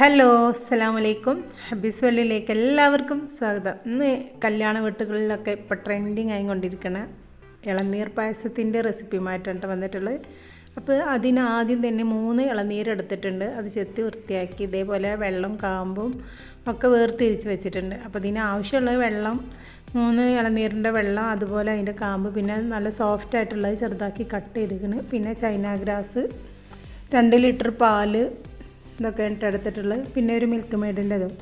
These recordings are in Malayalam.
ഹലോ അസ്സാം വലൈക്കും ഹബീസ് വള്ളിയിലേക്ക് എല്ലാവർക്കും സ്വാഗതം. ഇന്ന് കല്യാണ വീട്ടുകളിലൊക്കെ ഇപ്പോൾ ട്രെൻഡിങ് ആയിക്കൊണ്ടിരിക്കുന്ന ഇളനീർ പായസത്തിന്റെ റെസിപ്പിയുമായിട്ടാണ് വന്നിട്ടുള്ളത്. അപ്പോൾ അതിനാദ്യം തന്നെ മൂന്ന് ഇളനീർ എടുത്തിട്ടുണ്ട്. അത് ചെത്തി വൃത്തിയാക്കി ഇതേപോലെ വെള്ളം കാമ്പും ഒക്കെ വേർതിരിച്ച് വെച്ചിട്ടുണ്ട്. അപ്പോൾ അതിന് ആവശ്യമുള്ള വെള്ളം മൂന്ന് ഇളനീരിന്റെ വെള്ളം അതുപോലെ അതിന്റെ കാമ്പ് പിന്നെ നല്ല സോഫ്റ്റ് ആയിട്ടുള്ളത് ചെറുതാക്കി കട്ട് ചെയ്തിരിക്കുന്നു പിന്നെ ചൈന ഗ്രാസ് രണ്ട് ലിറ്റർ പാൽ ഇതൊക്കെ എടുത്തിട്ടുള്ളത്. പിന്നെ ഒരു മിൽക്ക് മെയ്ഡിന്റെതും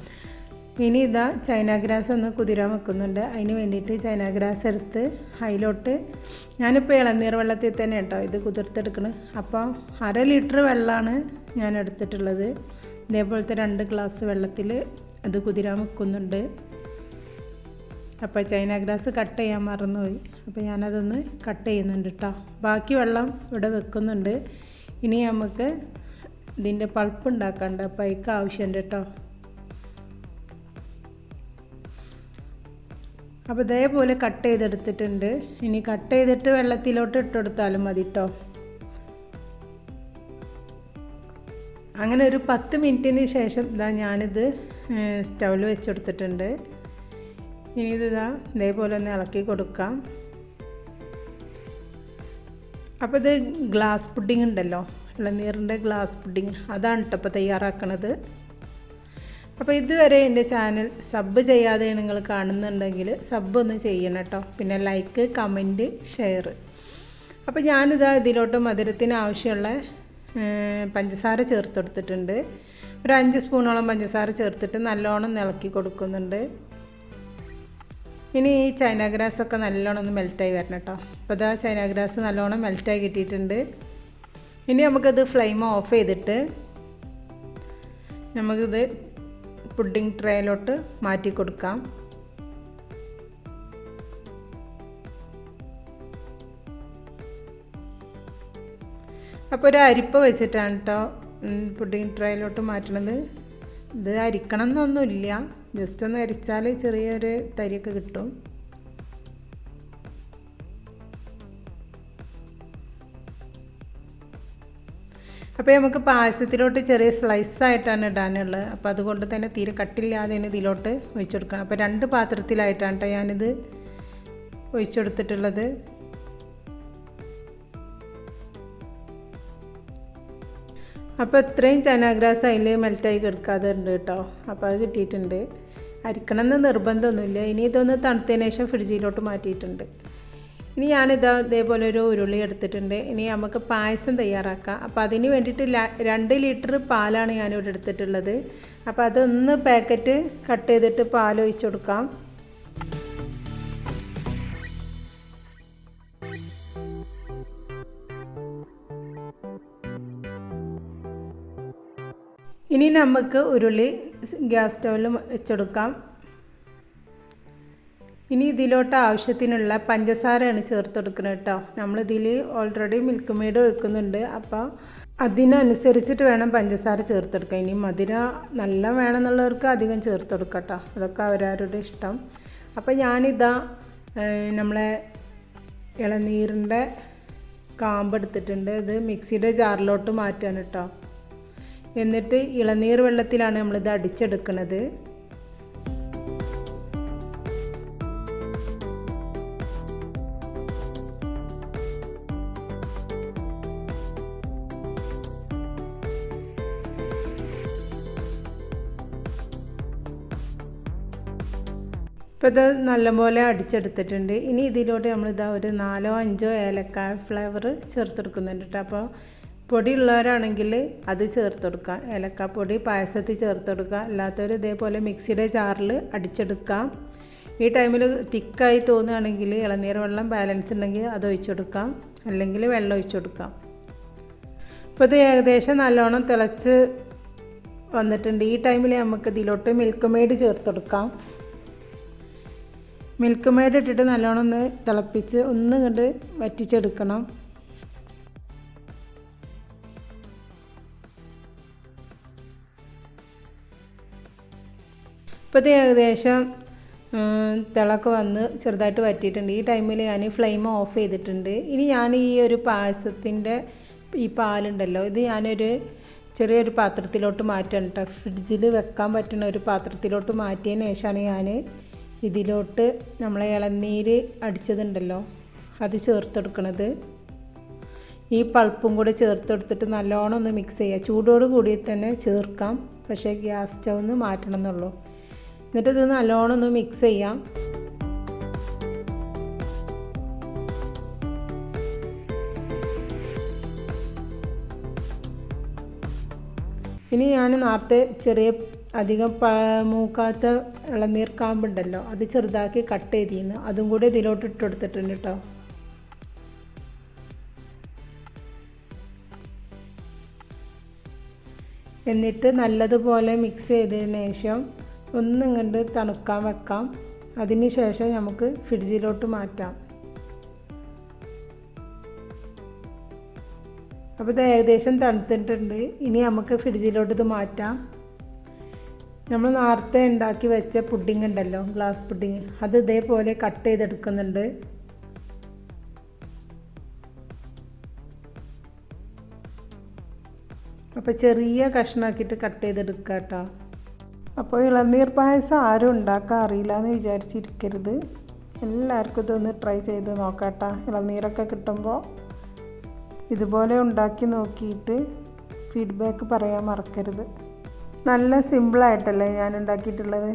ഇനി ഇതാ ചൈന ഗ്രാസ് ഒന്ന് കുതിരാൻ വെക്കുന്നുണ്ട്. അതിന് വേണ്ടിയിട്ട് ചൈന ഗ്രാസ് എടുത്ത് അതിലോട്ട് ഞാനിപ്പോൾ ഇളനീർ വെള്ളത്തിൽ തന്നെ കേട്ടോ ഇത് കുതിർത്തെടുക്കണം. അപ്പോൾ അര ലിറ്റർ വെള്ളമാണ് ഞാൻ എടുത്തിട്ടുള്ളത്. ഇതേപോലത്തെ രണ്ട് ഗ്ലാസ് വെള്ളത്തിൽ അത് കുതിരാൻ വെക്കുന്നുണ്ട്. അപ്പോൾ ചൈന ഗ്രാസ് കട്ട് ചെയ്യാൻ മറന്നുപോയി. അപ്പോൾ ഞാനതൊന്ന് കട്ട് ചെയ്യുന്നുണ്ട് കേട്ടോ ബാക്കി വെള്ളം ഇവിടെ വെക്കുന്നുണ്ട്. ഇനി നമുക്ക് ഇതിന്റെ പൾപ്പ് ഉണ്ടാക്കണ്ട പൈക്ക് ആവശ്യമുണ്ട് കേട്ടോ. അപ്പോൾ ഇതേപോലെ കട്ട് ചെയ്തെടുത്തിട്ടുണ്ട്. ഇനി കട്ട് ചെയ്തിട്ട് വെള്ളത്തിലോട്ട് ഇട്ടെടുത്താലും മതി കേട്ടോ. അങ്ങനെ ഒരു പത്ത് മിനിറ്റിന് ശേഷം ഇതാ ഞാനിത് സ്റ്റൗവിൽ വെച്ചെടുത്തിട്ടുണ്ട് ഇനി ഇതാ ഇതേപോലെ ഒന്ന് ഇളക്കി കൊടുക്കാം. അപ്പോൾ ഇത് ഗ്ലാസ് പുഡിംഗ് ഉണ്ടല്ലോ. ഇളനീറിന്റെ ഗ്ലാസ് പുഡിംഗ് അതാണ് കേട്ടോ ഇപ്പോൾ തയ്യാറാക്കണത്. അപ്പോൾ ഇതുവരെ എന്റെ ചാനൽ സബ് ചെയ്യാതെ നിങ്ങൾ കാണുന്നുണ്ടെങ്കിൽ സബ് ഒന്ന് ചെയ്യണം കേട്ടോ പിന്നെ ലൈക്ക് കമന്റ് ഷെയർ അപ്പോൾ ഞാനിതാ ഇതിലോട്ട് മധുരത്തിന് ആവശ്യമുള്ള പഞ്ചസാര ചേർത്ത് കൊടുത്തിട്ടുണ്ട്. ഒരു അഞ്ച് സ്പൂണോളം പഞ്ചസാര ചേർത്തിട്ട് നല്ലോണം ഇളക്കി കൊടുക്കുന്നുണ്ട്. ഇനി ഈ ചൈന ഗ്രാസ് ഒക്കെ നല്ലോണം ഒന്ന് മെൽറ്റായി വരണം കേട്ടോ അപ്പോൾ ഇതാ ചൈന ഗ്രാസ് നല്ലോണം മെൽറ്റായി കിട്ടിയിട്ടുണ്ട്. ഇനി നമുക്കത് ഫ്ലെയിം ഓഫ് ചെയ്തിട്ട് നമുക്കിത് പുഡിംഗ് ട്രേയിലോട്ട് മാറ്റി കൊടുക്കാം. അപ്പോൾ ഒരു അരിപ്പ വെച്ചിട്ടാണ് കേട്ടോ പുഡിംഗ് ട്രേയിലോട്ട് മാറ്റണത്. ഇത് അരിക്കണം എന്നൊന്നുമില്ല ജസ്റ്റ് ഒന്ന് അരിച്ചാൽ ചെറിയൊരു തരിയൊക്കെ കിട്ടും. അപ്പോൾ നമുക്ക് പായസത്തിലോട്ട് ചെറിയ സ്ലൈസ് ആയിട്ടാണ് ഇടാനുള്ളത്. അപ്പോൾ അതുകൊണ്ട് തന്നെ തീരെ കട്ടില്ലാതെ ഇതിലോട്ട് ഒഴിച്ചു കൊടുക്കണം അപ്പോൾ രണ്ട് പാത്രത്തിലായിട്ടാണ് കേട്ടോ ഞാനിത് ഒഴിച്ചെടുത്തിട്ടുള്ളത്. അപ്പോൾ ഇത്രയും ചനാഗ്രാസ് അതിൽ മെൽറ്റായി കിടക്കാതെ ഉണ്ട് കേട്ടോ അപ്പോൾ അത് കിട്ടിയിട്ടുണ്ട്. അരിക്കണമെന്ന് നിർബന്ധമൊന്നുമില്ല. ഇനി ഇതൊന്ന് തണുത്തതിന് ശേഷം ഫ്രിഡ്ജിലോട്ട് മാറ്റിയിട്ടുണ്ട്. ഇനി ഞാനിതാ ഇതേപോലെ ഒരു ഉരുളി എടുത്തിട്ടുണ്ട്. ഇനി നമുക്ക് പായസം തയ്യാറാക്കാം. അപ്പോൾ അതിന് വേണ്ടിയിട്ട് രണ്ട് ലിറ്റർ പാലാണ് ഞാനിവിടെ എടുത്തിട്ടുള്ളത്. അപ്പോൾ അതൊന്ന് പാക്കറ്റ് കട്ട് ചെയ്തിട്ട് പാൽ ഒഴിച്ചു കൊടുക്കാം. ഇനി നമുക്ക് ഉരുളി ഗ്യാസ് സ്റ്റൗവിൽ വെച്ചെടുക്കാം. ഇനി ഇതിലോട്ട് ആവശ്യത്തിനുള്ള പഞ്ചസാരയാണ് ചേർത്തെടുക്കുന്നത് കേട്ടോ. നമ്മളിതിൽ ഓൾറെഡി മിൽക്ക് മെയ്ഡ് വെക്കുന്നുണ്ട്. അപ്പോൾ അതിനനുസരിച്ചിട്ട് വേണം പഞ്ചസാര ചേർത്തെടുക്കാൻ. ഇനി മധുര നല്ല വേണമെന്നുള്ളവർക്ക് അധികം ചേർത്തെടുക്കട്ടോ കേട്ടോ. അതൊക്കെ അവരവരുടെ ഇഷ്ടം. അപ്പോൾ ഞാനിതാ നമ്മളെ ഇളനീരിന്റെ കാമ്പെടുത്തിട്ടുണ്ട് ഇത് മിക്സിയുടെ ജാറിലോട്ട് മാറ്റാണ് കേട്ടോ. എന്നിട്ട് ഇളനീർ വെള്ളത്തിലാണ് നമ്മളിത് അടിച്ചെടുക്കുന്നത് ഇപ്പോൾ ഇത് നല്ലപോലെ അടിച്ചെടുത്തിട്ടുണ്ട്. ഇനി ഇതിലോട്ട് നമ്മളിതാ ഒരു നാലോ അഞ്ചോ ഏലക്കായ ഫ്ലേവർ ചേർത്തെടുക്കുന്നുണ്ട് കേട്ടോ. അപ്പോൾ പൊടി ഉള്ളവരാണെങ്കിൽ അത് ചേർത്ത് കൊടുക്കാം ഏലക്കാപ്പൊടി പായസത്തിൽ ചേർത്ത് കൊടുക്കുക അല്ലാത്തവർ ഇതേപോലെ മിക്സിയുടെ ജാറിൽ അടിച്ചെടുക്കാം ഈ ടൈമിൽ തിക്കായി തോന്നുകയാണെങ്കിൽ ഇളനീർ വെള്ളം ബാലൻസ് ഉണ്ടെങ്കിൽ അത് ഒഴിച്ചു കൊടുക്കാം അല്ലെങ്കിൽ വെള്ളം ഒഴിച്ചു കൊടുക്കാം ഇപ്പോൾ ഇത് ഏകദേശം നല്ലോണം തിളച്ച് വന്നിട്ടുണ്ട്. ഈ ടൈമിൽ നമുക്ക് ഇതിലോട്ട് മിൽക്ക് മെയ്ഡ് ചേർത്ത് കൊടുക്കാം മിൽക്ക് മെയ്ഡ് ഇട്ടിട്ട് നല്ലോണം ഒന്ന് തിളപ്പിച്ച് ഒന്ന് ഇങ്ങോട്ട് വറ്റിച്ചെടുക്കണം. ഇപ്പോൾ ഏകദേശം തിളക്ക് വന്ന് ചെറുതായിട്ട് വറ്റിയിട്ടുണ്ട്. ഈ ടൈമിൽ ഞാൻ ഫ്ലെയിം ഓഫ് ചെയ്തിട്ടുണ്ട്. ഇനി ഞാൻ ഈ ഒരു പായസത്തിന്റെ ഈ പാലുണ്ടല്ലോ ഇത് ഞാനൊരു ചെറിയൊരു പാത്രത്തിലോട്ട് മാറ്റണം കേട്ടോ ഫ്രിഡ്ജിൽ വെക്കാൻ പറ്റുന്ന ഒരു പാത്രത്തിലോട്ട് മാറ്റിയതിന് ശേഷമാണ് ഞാൻ ഇതിലോട്ട് നമ്മൾ ഇളനീര് അടിച്ചതുണ്ടല്ലോ അത് ചേർത്തെടുക്കണത്. ഈ പൾപ്പും കൂടെ ചേർത്തെടുത്തിട്ട് നല്ലോണം ഒന്ന് മിക്സ് ചെയ്യുക ചൂടോട് കൂടിയിട്ട് തന്നെ ചേർക്കാം പക്ഷേ ഗ്യാസ് സ്റ്റൗന്ന് മാറ്റണം എന്നുള്ളൂ. എന്നിട്ടിത് നല്ലോണം ഒന്ന് മിക്സ് ചെയ്യാം. ഇനി ഞാൻ നേരത്തെ ചെറിയ അധികം മൂക്കാത്ത ഇളനീർ കാമ്പുണ്ടല്ലോ അത് ചെറുതാക്കി കട്ട് ചെയ്തിന്ന്. അതും കൂടി ഇതിലോട്ട് ഇട്ട് കൊടുത്തിട്ടുണ്ട് കേട്ടോ എന്നിട്ട് നല്ലതുപോലെ മിക്സ് ചെയ്തതിന് ശേഷം ഒന്ന് ഇങ്ങോട്ട് തണുക്കാൻ വെക്കാം. അതിന് ശേഷം നമുക്ക് ഫ്രിഡ്ജിലോട്ട് മാറ്റാം. അപ്പോൾ ഇത് ഏകദേശം തണുത്തിട്ടുണ്ട്. ഇനി നമുക്ക് ഫ്രിഡ്ജിലോട്ട് ഇത് മാറ്റാം. നമ്മൾ നേരത്തെ ഉണ്ടാക്കി വെച്ച പുഡിംഗ് ഉണ്ടല്ലോ ഗ്ലാസ് പുഡിംഗ് അത് ഇതേപോലെ കട്ട് ചെയ്തെടുക്കുന്നുണ്ട്. അപ്പോൾ ചെറിയ കഷ്ണാക്കിയിട്ട് കട്ട് ചെയ്തെടുക്കുക കേട്ടോ അപ്പോൾ ഇളനീർ പായസം ആരും ഉണ്ടാക്കാൻ അറിയില്ല എന്ന് വിചാരിച്ചിരിക്കരുത്. എല്ലാവർക്കും ഇതൊന്ന് ട്രൈ ചെയ്ത് നോക്കാട്ടോ ഇളനീരൊക്കെ കിട്ടുമ്പോൾ ഇതുപോലെ ഉണ്ടാക്കി നോക്കിയിട്ട് ഫീഡ്ബാക്ക് പറയാൻ മറക്കരുത്. നല്ല സിമ്പിളായിട്ടല്ലേ ഞാൻ ഉണ്ടാക്കിയിട്ടുള്ളത്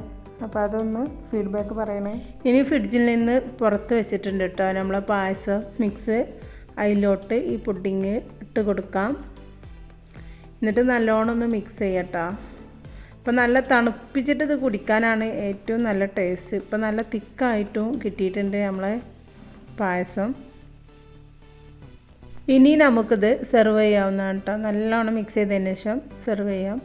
അപ്പോൾ അതൊന്ന് ഫീഡ്ബാക്ക് പറയണേ. ഇനി ഫ്രിഡ്ജിൽ നിന്ന് പുറത്ത് വെച്ചിട്ടുണ്ട് കേട്ടോ നമ്മളെ പായസം മിക്സ് അതിലോട്ട് ഈ പുഡിങ് ഇട്ട് കൊടുക്കാം. എന്നിട്ട് നല്ലോണം ഒന്ന് മിക്സ് ചെയ്യട്ടോ. ഇപ്പം നല്ല തണുപ്പിച്ചിട്ട് ഇത് കുടിക്കാനാണ് ഏറ്റവും നല്ല ടേസ്റ്റ് ഇപ്പം നല്ല തിക്കായിട്ടും കിട്ടിയിട്ടുണ്ട് നമ്മളെ പായസം. ഇനി നമുക്കിത് സെർവ് ചെയ്യാവുന്നതാണ് കേട്ടോ നല്ലോണം മിക്സ് ചെയ്തതിന് ശേഷം സെർവ് ചെയ്യാം.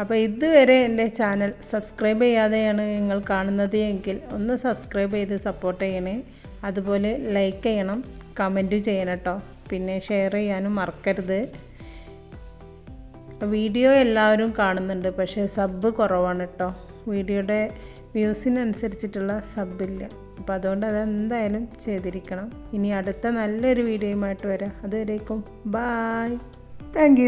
അപ്പോൾ ഇതുവരെ എന്റെ ചാനൽ സബ്സ്ക്രൈബ് ചെയ്യാതെയാണ് നിങ്ങൾ കാണുന്നത് എങ്കിൽ ഒന്ന് സബ്സ്ക്രൈബ് ചെയ്ത് സപ്പോർട്ട് ചെയ്യണേ. അതുപോലെ ലൈക്ക് ചെയ്യണം കമന്റ് ചെയ്യണം കേട്ടോ പിന്നെ ഷെയർ ചെയ്യാനും മറക്കരുത്. വീഡിയോ എല്ലാവരും കാണുന്നുണ്ട് പക്ഷേ സബ് കുറവാണ് കേട്ടോ വീഡിയോയുടെ വ്യൂസിനനുസരിച്ചിട്ടുള്ള സബില്ല അപ്പോൾ അതുകൊണ്ട് അതെന്തായാലും ചെയ്തിരിക്കണം. ഇനി അടുത്ത നല്ലൊരു വീഡിയോയുമായിട്ട് വരാം. അതുവരേക്കും ബായ് താങ്ക്